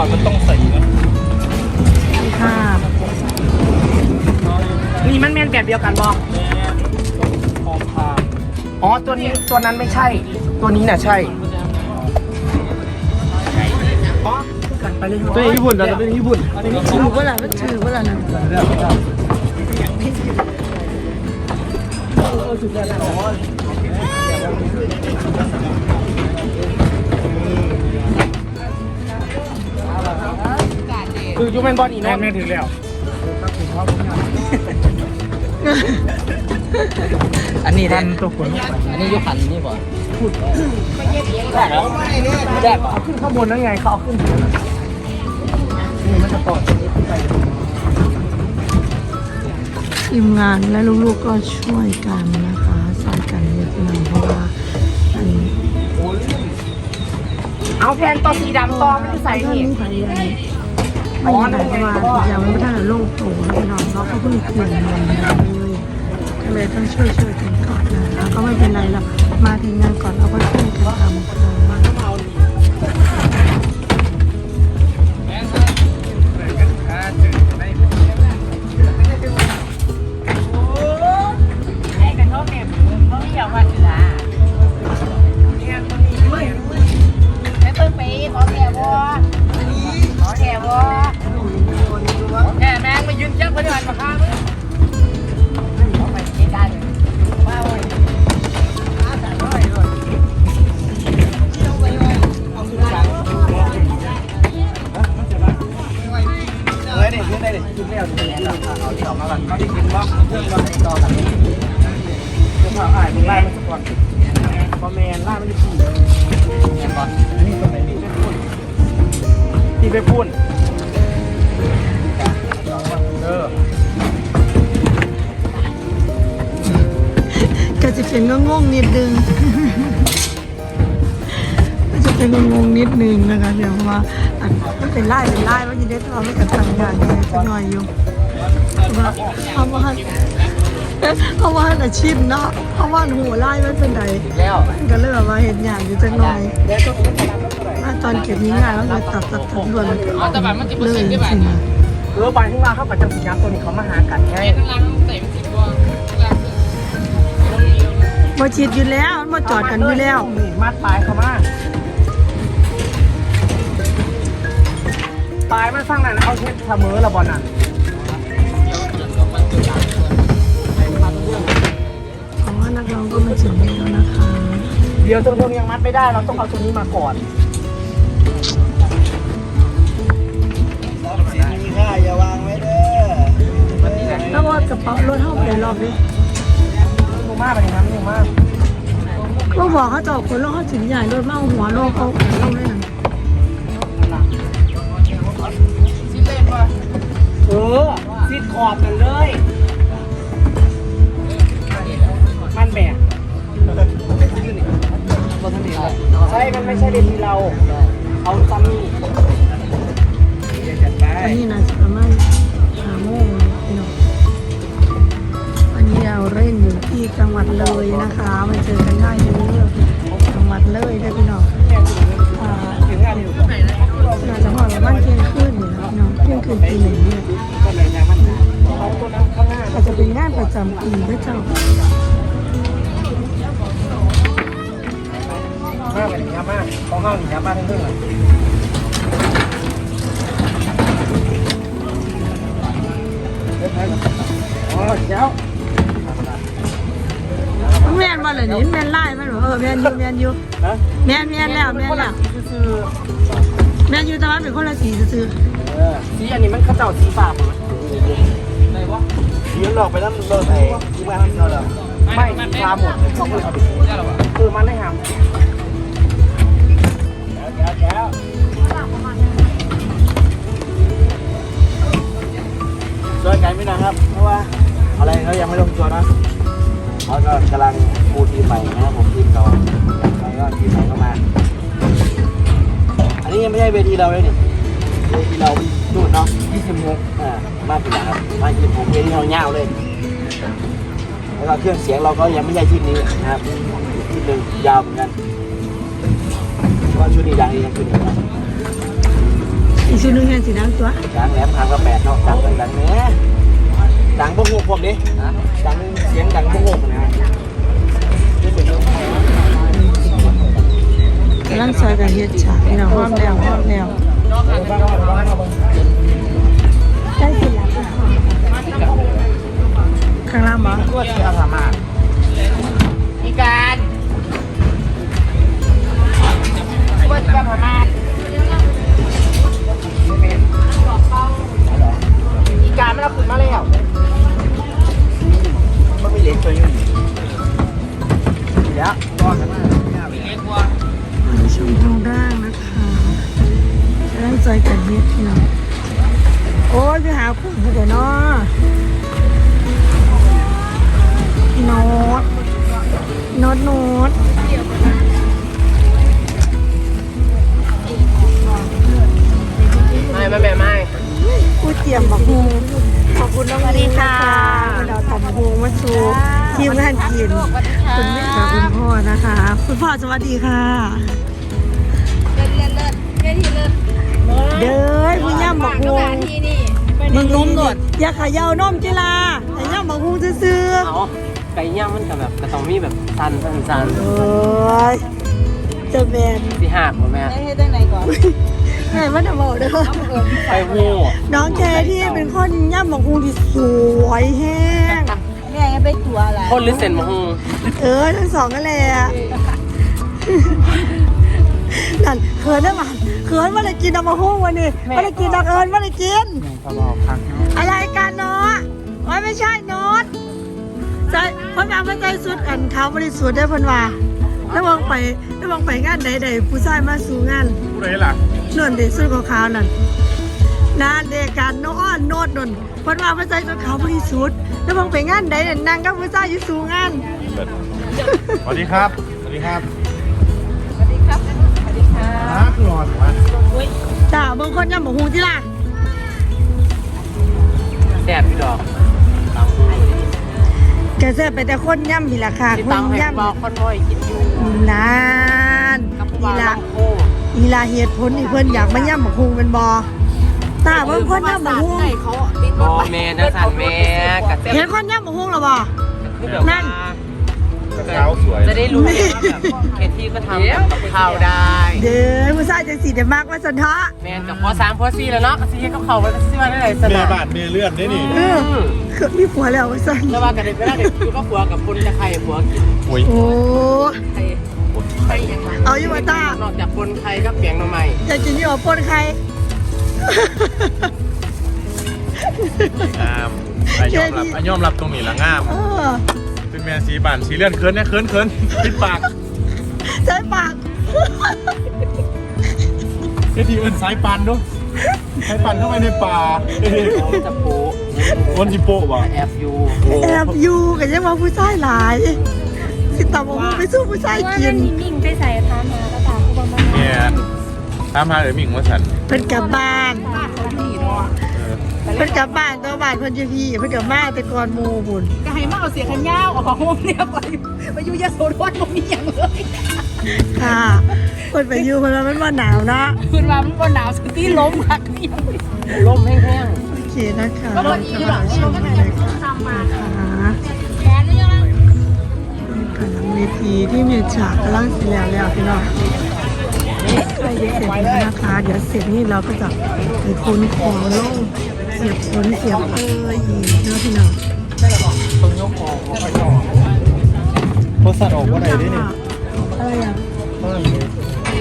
ก่อนมันต้องใส่นะค่ะนี่มันแม่นแบบเดียวกันบอแม่พอพานอ๋อตัวนี้ตัวนั้นไม่ใช่ ตัวนี้น่ะใช่อ๋อคู่กันไปเลยตัวญี่ปุ่นนะตัวญี่ปุ่นถือว่าล่ะมันถือว่าล่ะนะคือยู แมนบอลอีกแม่เนาะแม่ถึงแล้วอันนี้ทัท่านนตัวคนอันนี้ยุคันนี่บ่แดกเอาขึ้นข้างบนนั่นไงเขาเอาขึ้นนี่มันจะต่อจากนี้ขึ้นไปทีมงานและลูกๆก็ช่วยกันนะคะสอนกันเยอะหน่อยเพราะว่าอันนี้เอาแพนตัวสีดำตอไม่ได้ใส่ท่านนี่นี้ใครยังไม่ยังไงเพราะว่ายังไม่ทันโลกโตแล้วพี่น้องเราก็เพิ่งเปลี่ยนมาเลยก็เลยต้องช่วยช่วยกันก่อนนะแล้วก็ไม่เป็นไรหรอกมาถึงงานก่อนเราก็ นี่ได้ดิขึ้นไม่เอาที่ไหนหรอกเอาที่ออกมาก่อนเขาที่กินบ้างเพื่อนบ้างต่อกันจะพาอ่านมึงไล่มันสักก่อนพอแมนไล่มันจะขี่แมนก่อนนี่ตัวไหนดีไปพูดดีไปพูดเออก็จะเป็นงงนิดนึงก็จะเป็นงงนิดนึงนะคะเดี๋ยวเพราะว่า เป็นไล่เป็นไล่ว่ายินดีที่เราไม่กระทังอย่างนี้จะหน่อยอยู่เพราะว่าเพราะว่าเพราะว่าอาชีพเนาะเพราะว่าหัวไล่ไม่เป็นไรก็เลยแบบว่าเห็นอย่างอยู่จังหน่อยว่าตอนเก็บนี้งานแล้วเลยตัดตัดตัดด่วนมันก็ออกเลยจริงๆนะเออไปที่มาเข้ากับจังสีน้ำตัวนี้เขามาหากันไงมาฉีดอยู่แล้วมาจอดกันอยู่แล้วมัดปลายเขามาปายมันสร้างนั่นเอาเทปเสมอละบอลน่ะเพราะว่านักร้องก็มาถึงแล้วนะคะ เดี๋ยวตรงๆยังมัดไม่ได้เราต้องเอาตัวนี้มาก่อนมีค่าอย่าวางไว้เด้อแล้วว่ากระเป๋ารถเข้าไปรอบนี้มูมาไปในน้ำมูมาก็บอกเขาจะออกคนรถเขาถึงใหญ่รถมาเอาหัวโลกเขาเอาให้ เออซิดขอบกันเลย มันแบกใช่ มันไม่ใช่เวทีเรา เอาซัมมี่อันนี้นะจะประมาณหาโมงพี่น้องวันนี้เราเล่นอยู่ที่จังหวัดเลยนะคะมาเจอกันได้ที่จังหวัดเลยได้อพี่ อ๋อเจ้ามันแมนมาเลยนี่แมนไล่มันเหรอเออแมนอยู่แมนอยู่ฮะแมนแมนแล้วแมนแล้วคือแมนอยู่แต่ว่าเป็นคนละสีซื่อสีอันนี้มันข้าเจ้าสีฟ้าหมดสีมันออกไปแล้วมันโดนไอ้ที่บ้านเขาแล้วไม่สีฟ้าหมดเขาก็เลยเอาไปคือมันได้หามแก้วแก้วช่วยกันไม่นะครับ เพราะว่า อะไรเขายังไม่ลงตัวนะเขาก็กำลังปูทีมใหม่นะครับผมทีมเก่าแล้วก็ทีมใหม่เข้ามา อันนี้ยังไม่ใช่เวทีเราเลยนี่เวทีเราดูดเนาะ26อ่ามาปีหลังครับมา26เวทีเราเงาวเลยแล้วก็เครื่องเสียงเราก็ยังไม่ใช่ชิ้นนี้นะครับอีกชิ้นหนึ่งยาวเหมือนกันเพราะว่าชุดนี้ดังดีนะชุดนี้นะอีกชุดหนึงแค่สีดังตัวดังแหลมทางกระแปดเนาะดังดังเนี้ย ดังพวกหกพวกนี้ดังเสียงดังพวกหกนะกำลังซอยกันเฮ็ดฉากพี่น้องห้อมแล้วห้อมแล้วได้สิแล้วค่ะข้างล่างบ่รวดเสียสามารถอีการว่าจะประมาณอีการไม่รับคืนมาแล้ว มันมีเล็กตัวนี้อยู่เดี๋ยวรอดกันมาชมทางด้านนะคะกำลังใจกันเฮ็ดพี่น้องโอ้ยไปหาคุณเดี๋ยวนาะพี่โน้ตโน้ตโน้ต ทีมงานกินคุณแม่กับคุณพ่อนะคะ คุณพ่อสวัสดีค่ะเลิศเลิศเลิศเลิศที่เลิศเด้อคุณย่ำบักฮูที่นี่มึงนุ่มหนวดอย่าเขย่านมจิลาแต่ย่ำบักฮูซื่อเอาไก่ย่างมันกับแบบกระตองมีแบบสันสันสันๆโอ้ยเจะแมนที่หักแม่ให้ให้ตั้งไหนก่อนแม่มันจะบอกเด้อไปโง่น้องแคที่เป็นคนย่ำบักฮูที่สวยแห้งแม่ยังไปตัวอะไรคนหรือเซนมะฮงเออทั้งสองกันเลยอะนั่นเขินได้ไหมเขินว่าได้กินน้ำมะฮุ่งวันนี้ว่าได้กินนักเอิญว่าได้กินอะไรกันเนาะว่าไม่ใช่น้ตใจเพ่นมาเพ่นใจสุดอันเขาบริสุทธิ์ได้เพ่นว่าแล้วมองไปแล้วมองไปงานใดๆผู้ชายมาสู่งานผู้ใดล่ะนวลเด็กสุดของเขาวๆนั่น นาเด็กการโน้อ้อนโนดนนเพ่นว่าเพ่นใจสุดเขาบริสุทธิ์แล้วมองไปงานใดนั่นนางกับผู้ชายอยู่สู่งานสวัสดีครับ สวัสดีครับ สวัสดีครับ สวัสดีค่ะฮักหลอดวะจ้าบางคนยังบอกฮูที่ล่ะแซ่บพี่ดอกแกเสียไปแต่คนย่ำพี่ละค่ะที่คตั้นงให้ย่บอกคนน้อยกินอยู่ำนานกับอีว่าละโอ้อีละเหตุผลที่เพิ่นอยากมาย่ำบอกฮูเป็นบอ ตาเบิ่งคนย่ำบอกฮูเขาติดบอแม่นะสันแม่กับเห็นคนย่ำบอกฮูหรอบ่นั่นสาวสวย จะได้รู้ว่าแบบเคที่ก็ทำกับข้าวได้ เด้อผู้ชายจังสีเดมากว่าสันทะแมนกับพอสามพอสี่แล้วเนาะก็ซีก็เขาไปซีมาได้ไหนสเมียนะบ้านเมียเลื่อนได้นี่เออคือมีผัวแล้วว่าสันแล้วว่ากันได้ไม่ได้เด็กคือก็ผัวกับคนจะใครผัวกินโอ้ยโอ้ใครใครยังไงเอาอยู่ว่าตานอกจากคนใครก็เปลี่ยนมาใหม่อยากกินที่หัวปนใคร งามไอยอมรับไอยอมรับตรงนี้ละงาม เออเป็นแม่สีบ้านสีเลื่อนเคินเนี่ยเคินเคินปิดปากใช้ปากเฮ้ยดีเอินสายปันดูสายปันเข้าไปในป่าเฮ้ยจะโป๊วันจิโปะวะแอบอยู่โอ้แอบอยู่กันยังว่าผู้ชายหลายสิตาบอกว่าไปสู้ผู้ชายกินนิ่งๆไปใส่ทานมาก็ตามเขาบอกมาเนี่ย ตามหาเดี๋ยวมิ่งว่าฉันเพิ่นกลับบ้าน บ้านเขาดีเนาะเออเพิ่นกลับบ้านตัวบ้านเพิ่นจะพี่เพิ่นกลับมาแต่ก่อนหมู่บุญก็ให้มาเอาเสียขันยาวออกมาโฮมเนี่ยไปไปอยู่ยาโสธรบ่มีหยังเลยค่ะเพิ่นไปอยู่เพิ่นว่ามันว่าหนาวนะคืนว่ามันบ่หนาวสตีล้มหักนี่ล่มแห้งโอเคนะคะก็บ่ดีหรอกชเรามก็บรจะรยากาศทำมานะคะแขนนี่ยังกำลังเวทีที่มีฉากกำลังเสร็จแล้วแล้วพี่น้อง ใกล้จะเสร็จแล้วนะคะ เดี๋ยวเสร็จนี่เราก็จะไปขนของลงเสียบขนเสียบเอ้ยอีกเนาะพี่น้องโพสต์ออกว่าไหนได้นี่อะไรอะ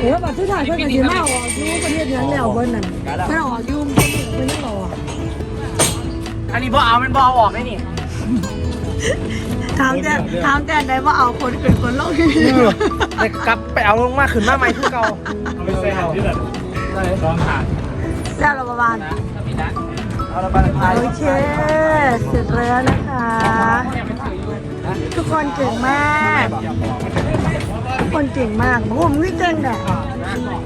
เออบัตรทุกทางเพิ่นก็สิมาออกอยู่ประเทศนั้นแล้วเบิ่นนั่นมันออกยู่เพิ่นยังรออันนี้บ่เอามันบ่เอาออกได้นี่ ถามแต่ถามแต่ได้ว่าเอาคนขึ้นคนลงที่นี่แต่กลับไปเอาลงมาขึ้นมาใหม่คือเก่าไม่ใช่เอาที่ไหนลองหาแล้วเราประมาณเอาละไปถ่ายโอเค เสร็จแล้วนะคะ ทุกคนเก่งมาก ทุกคนเก่งมากโอ้โหมึงนี่เก่งอะ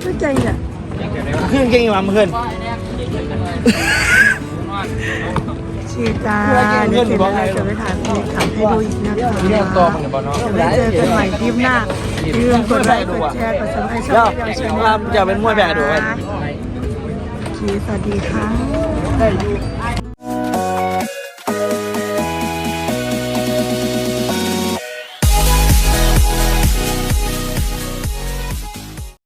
ไม่เก่งอะขึ้นเก่งอยู่มั้งเพื่อน ชีตาเดี๋ยวเสร็จแล้วเราจะไปถ่ายคลิปขับให้ดูอีกนะคะเรื่องตัวมันบ่เนาะไว้เจอกันใหม่คลิปหน้าอย่าลืมกดไลค์กดแชร์กดซับสไครต์ช่องเราเชียร์จะเป็นมวยแบบดูกันโอเคสวัสดีค่ะได้อยู่